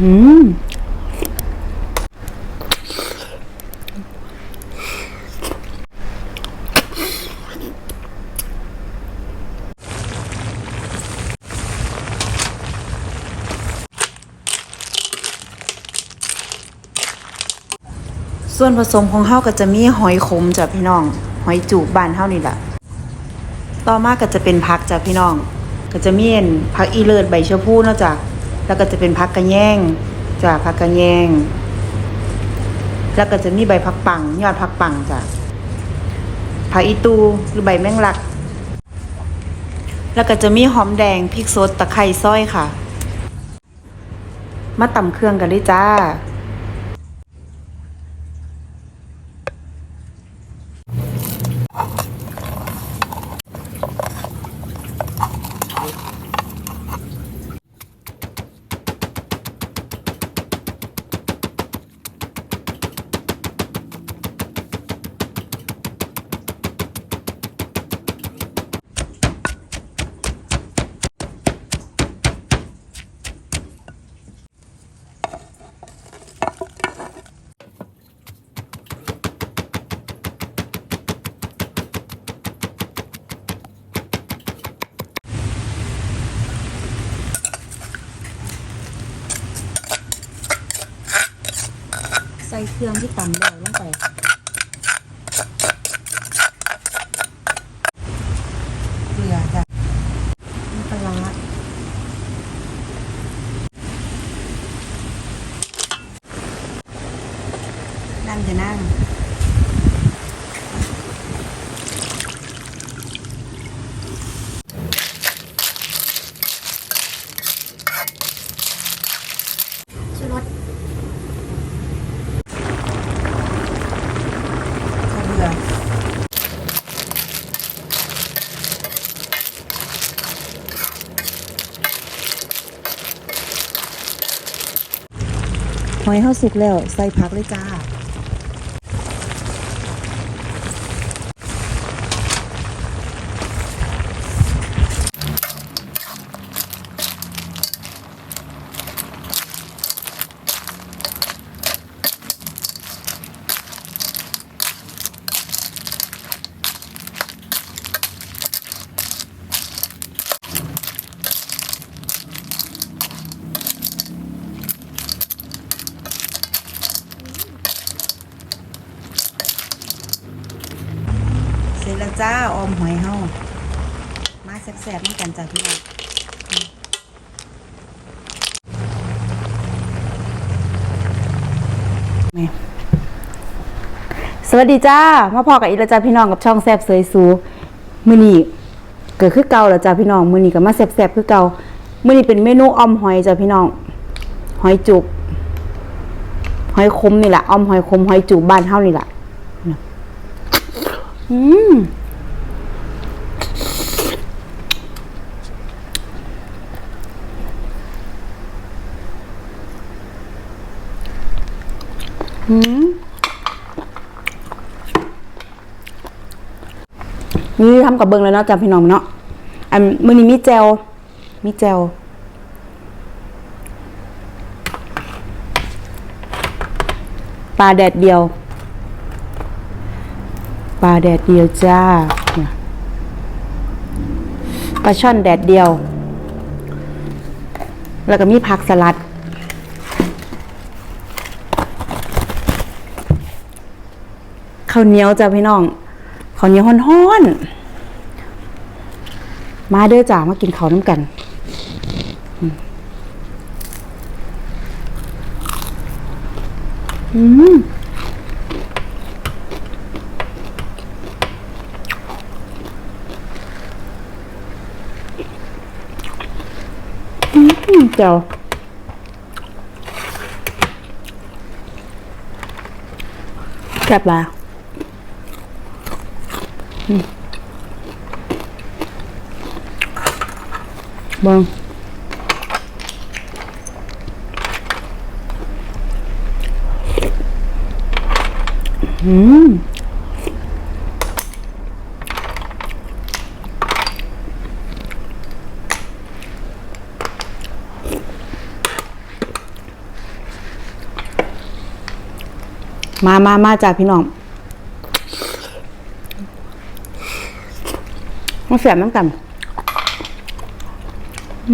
อืมส่วนผสมของเฮาก็จะมีหอยขมจ้ะพี่น้อง หอยจูบบ้านเฮานี่แหละต่อมาก็จะเป็นผักจ้ะพี่น้อง ก็จะมีอันผักอีเลิศใบชะพูเนาะจ้ะ แล้วก็จะเป็นผักกระแยงจ้ะผักกระแยง แล้วก็จะมีใบผักปัง ยอดผักปังจ้ะผักอีตูหรือใบแมงลัก แล้วก็จะมีหอมแดงพริกสดตะไคร้ซอยค่ะ มาตำเครื่องกันเลยจ้า เครื่องที่ตำแล้วลงไป เกลือจ้ะน้ำปลาร้านั่นจะนั่ง ชูรสข้าวเบื่อ หอยเข้าสุกแล้ว ใส่ผักเลยจ้า จแล้วจ้า ออมหอยเฮามาแซ่บๆน้ำกันจ้าพี่น้องสวัสดีจ้ามาพอกับอีละจ้าพี่น้องกับช่องแซ่บเสยสูมือนี้เกิดคือเก่าแล้วจ้าพี่น้องมือนี้ก็มาแซ่บๆคือเก่ามือนี้เป็นเมนูออมหอยจ้าพี่น้อง หอยจุกหอยคมนี่แหละออมหอยคมหอยจุกบ้านเฮานี่แหละอืม นี่ทำกับเบิงแล้วเนาะจ้ะพี่น้องเนาะอันมือนี้มีแจวมีแจวปลาแดดเดียว ปลาแดดเดียวจ้าเนี่ยปลาช่อนแดดเดียว แล้วก็มีผักสลัด ข้าวเหนียวจ้าพี่น้องข้าวเหนียวฮ้อนๆมาเด้อจ้ามากินข้าวน้ำกันอืมอืมเจ้าแซ่บละ บิ้งอืมมามามาจากพี่น้องมาเสียบน้ำกัน ขอ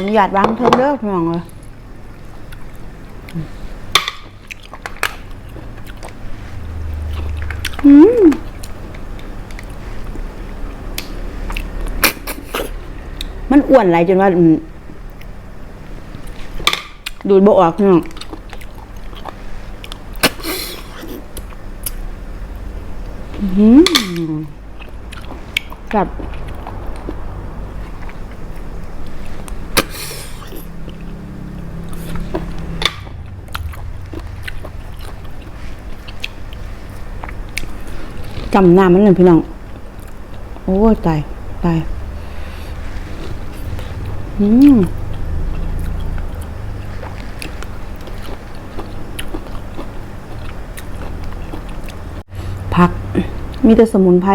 อนุญาตวางเทิงเด้อพี่องเลยอืมมันอ้วนไหลายจนว่า ดูดบ่ออกพี่น้อง แบบจำหน้ามันหนึ่งพี่น้อง โอ้ยตาย ตาย อืมผัก มีแต่สมุนไพร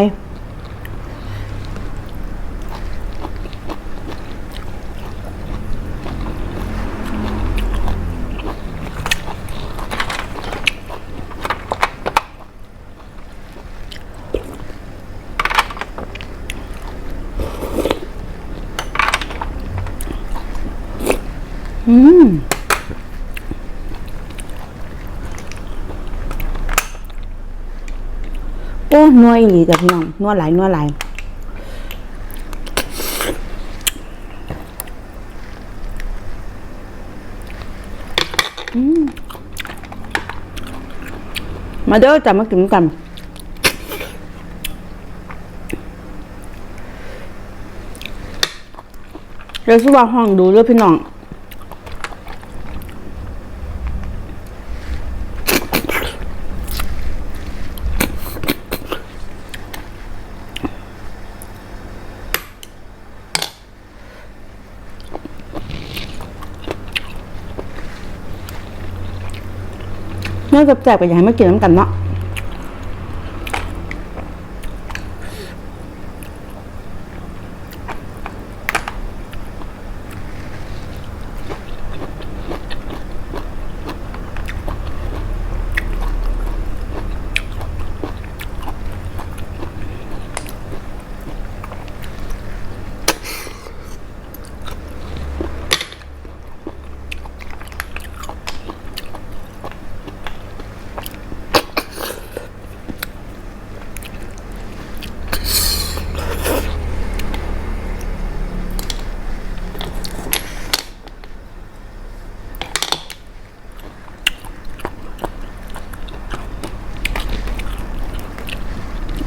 อืม โอ้นัวอีหลีจ้ะพี่น้องนัวหลายนัวหลายมาเด้อจ้ะมากินกันเดี๋ยวสิว่าห้องดูเด้อพี่น้อง นื้อจะแจก็อยากให้มากินน้ำกันเนาะ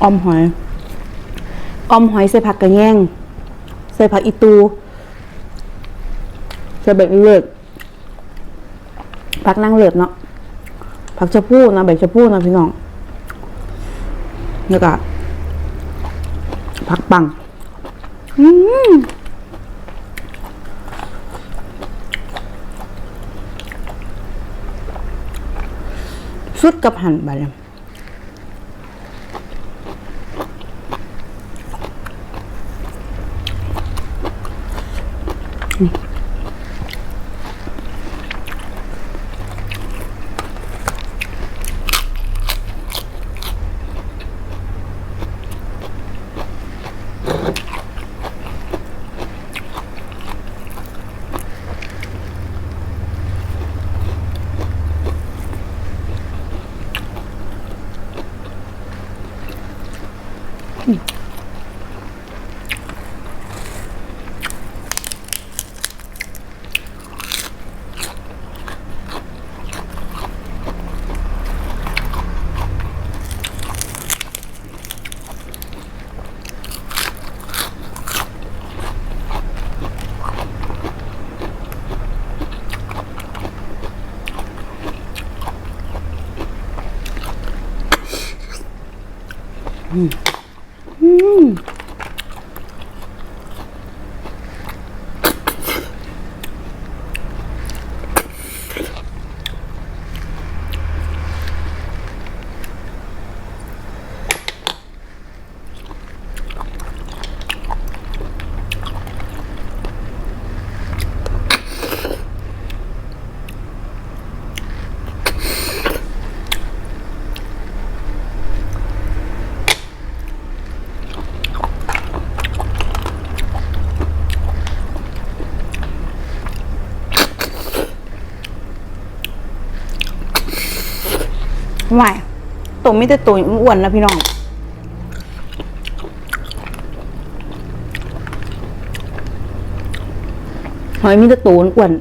ออมหอยออมหอยใส่ผักกระแยงใส่ผักอีตูใส่ใบเลือดผักนางเลือดเนาะผักชะพูนะใบชะพูนะพี่น้องแล้วก็ผักปังอืมสุดกับหั่นไปเลย ไม่ตัวไม่แต่ตัวอ้วนนะพี่น้องหอยมีแต่ตัวอ้วน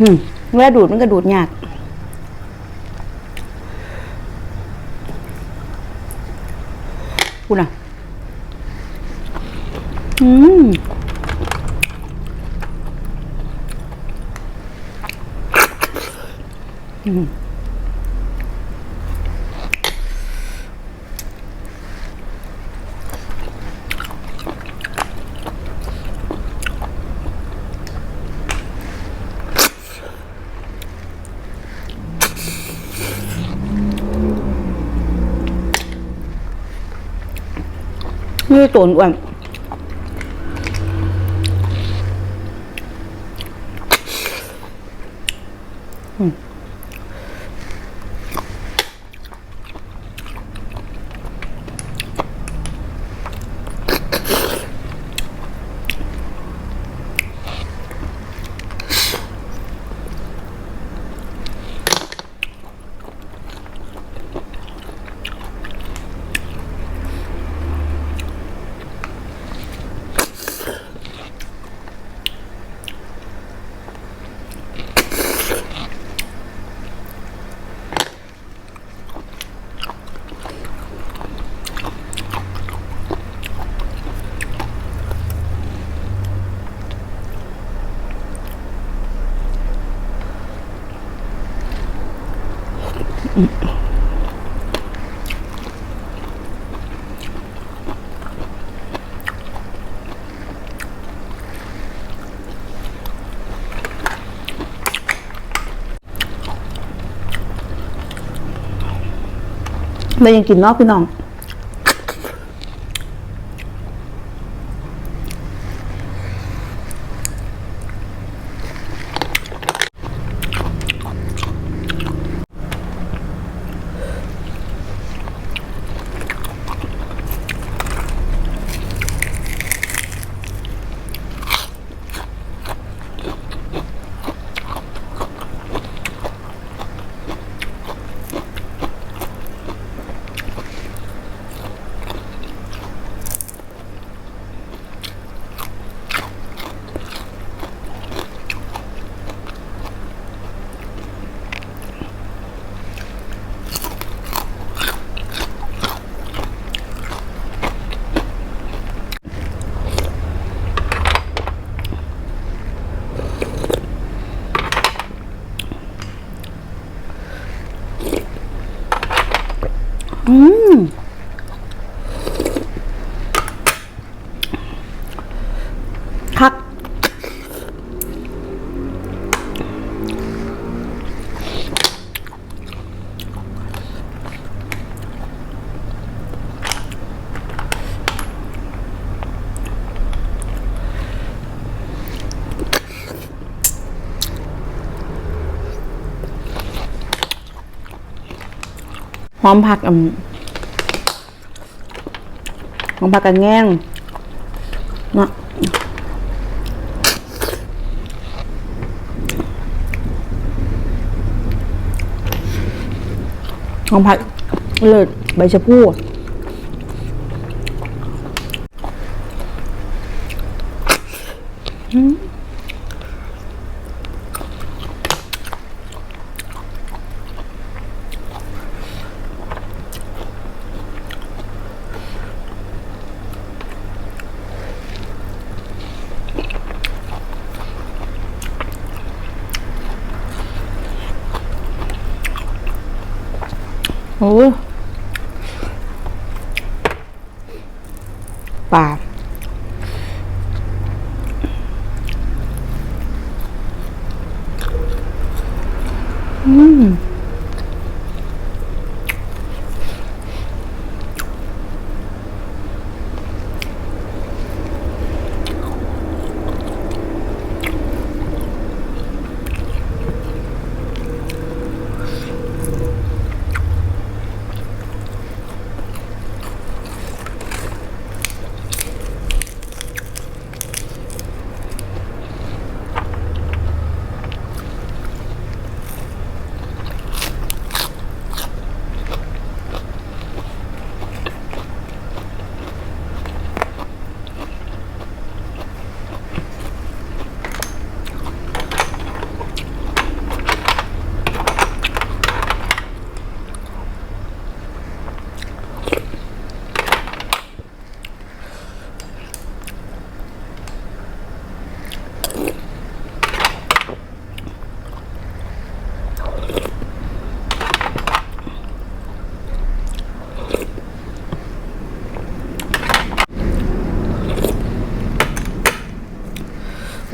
อืมเวลาดูดมันก็ดูดยากกูน่ะ อืมอ้ว นอื เลยยังกินเนอกพี่น้อง อื หอมผักอืมหอมผักกันแง่งเนาะหอมผักเลิศใบชะพูอืม โ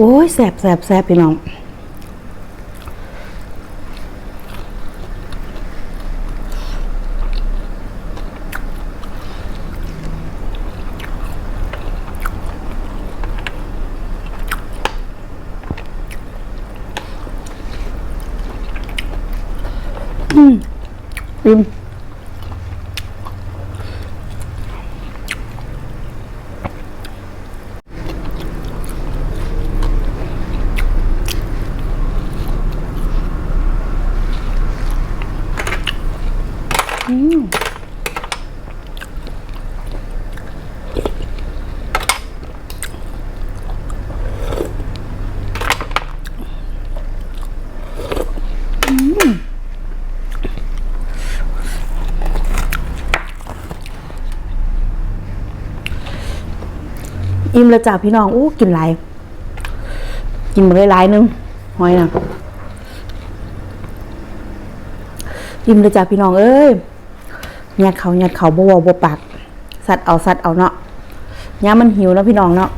อ้ยแสบแสบแสบพี่น้องอืมอิ่มอืมอิ่ มแล้วจ้าพี่น้องอู้กินหลายกินมาเลยหลายๆนึงหอยนะอิ่มเลยจ้าพี่น้องเอ้ยยัดเขายัดเขาบ่เวาบ่ปาก สัตว์เอาสัตว์เอาเนาะย่ามันหิวเนาะพี่น้องเนาะ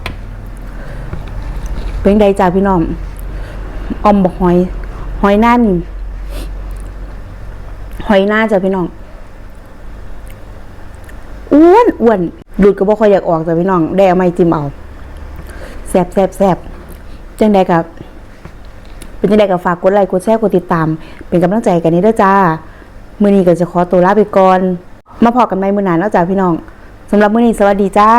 เป็นไดจ้าพี่น้องออมบอกหอย หอยหน้านี่หอยหน้าจ้ะพี่น้องอ้วนอ้วน ดูดก็บ่ค่อยอยากออกแต่พี่น้องได้เอาไม้จิ้มเอาแซบแซบแซบจังใดกับเป็นจังใดกับฝากกดไลค์กดแชร์กดติดตาม เป็นกำลังใจกันนี้ด้วยจ้ามื่อนี้ก็จะขอตัวลาไปก่อน มาพอกันใหมมื่อหนานแล้วจ้าพี่น้องสำหรับมื่อนี้สวัสดีจ้า